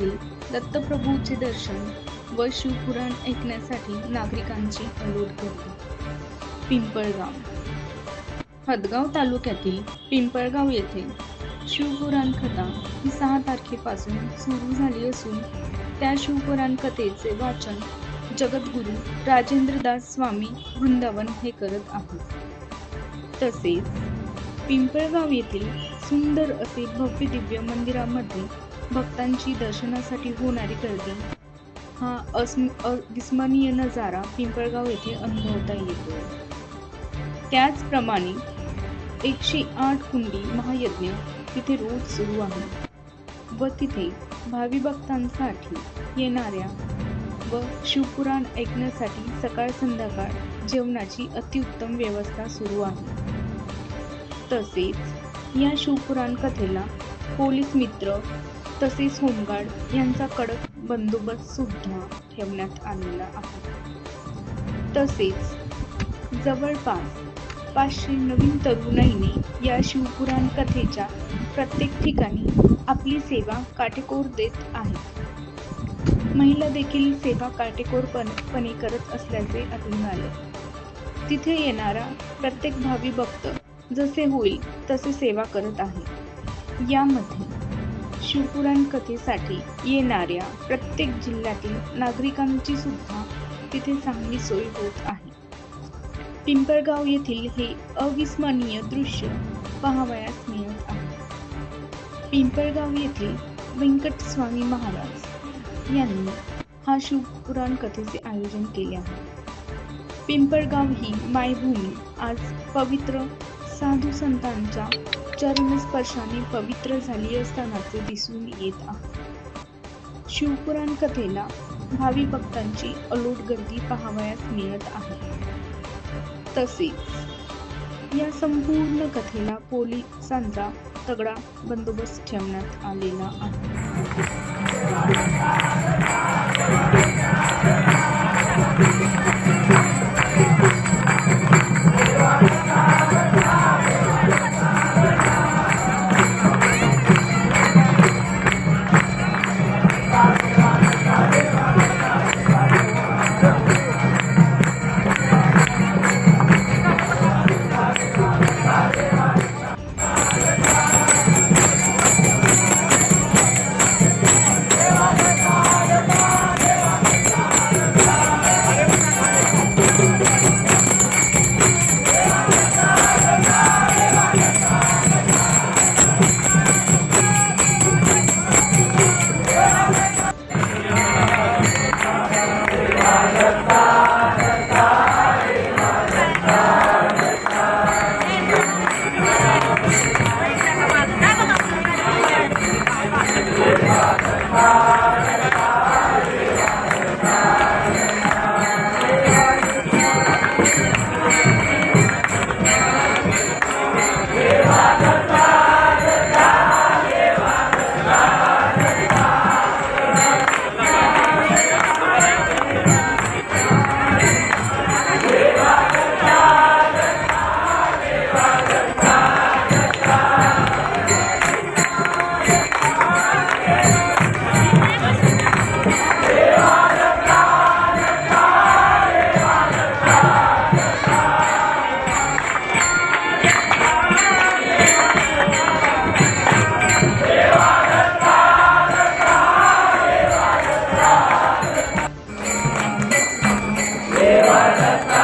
येथील दत्तप्रभूचे दर्शन व शिवपुराण ऐकण्यासाठी नागरिकांची अनुरोध करते. पिंपळगाव. हदगाव तालुक्यातील पिंपळगाव येथे शिवपुराण कथा ही सहा तारखेपासून सुरू झाली असून त्या शिवपुराण कथेचे वाचन जगद्गुरू राजेंद्रदास स्वामी वृंदावन हे करत आहेत. तसेच पिंपळगाव येथील सुंदर असे भव्य दिव्य मंदिरामध्ये भक्तांची दर्शनासाठी होणारी गर्दी. हा अस्म अविस्मरणीय नजारा पिंपळगाव येथे अनुभवता येतो. त्याचप्रमाणे एकशे आठ कुंडी महायज्ञ तिथे रोज सुरू आहे व तिथे भावी भक्तांसाठी येणाऱ्या व शिवपुराण ऐकण्यासाठी सकाळ संध्याकाळ जेवणाची अतिउत्तम व्यवस्था सुरू आहे. तसेच या शिवपुराण कथेला पोलीस मित्र तसेच होमगार्ड यांचा कडक बंदोबस्त सुद्धा ठेवण्यात आलेला आहे. तसेच जवळपास पाचशे नवीन तरुणाईने या शिवपुराण कथेच्या प्रत्येक ठिकाणी आपली सेवा काटेकोर देत आहे महिला देखील सेवा काटेकोरपणे करत असल्याचे आढळून आले. तिथे येणारा प्रत्येक भावी भक्त जसे होईल तसे सेवा करत आहे. यामध्ये शिवपुराण कथेसाठी येणाऱ्या प्रत्येक जिल्ह्यातील नागरिकांची सुद्धा तिथे चांगली सोय होत आहे. पिंपळगाव येथील हे अविस्मरणीय दृश्य पाहावयास मिळत आहे. पिंपळगाव येथील व्यंकटस्वामी महाराज यांनी हा शिवपुराण कथेचे आयोजन केले आहे. पिंपळगाव ही मायभूमी आज पवित्र साधू संतांच्या चरणस्पर्शाने पवित्र झाली असतानाचे दिसून येत आहे. शिवपुराण कथेला भावी भक्तांची अलोट गर्दी पाहावयास मिळत आहे. तसेच या संपूर्ण कथेला पोलिसांचा तगडा बंदोबस्त ठेवण्यात आलेला आहे. देवा ದೇವರತ್ತಾ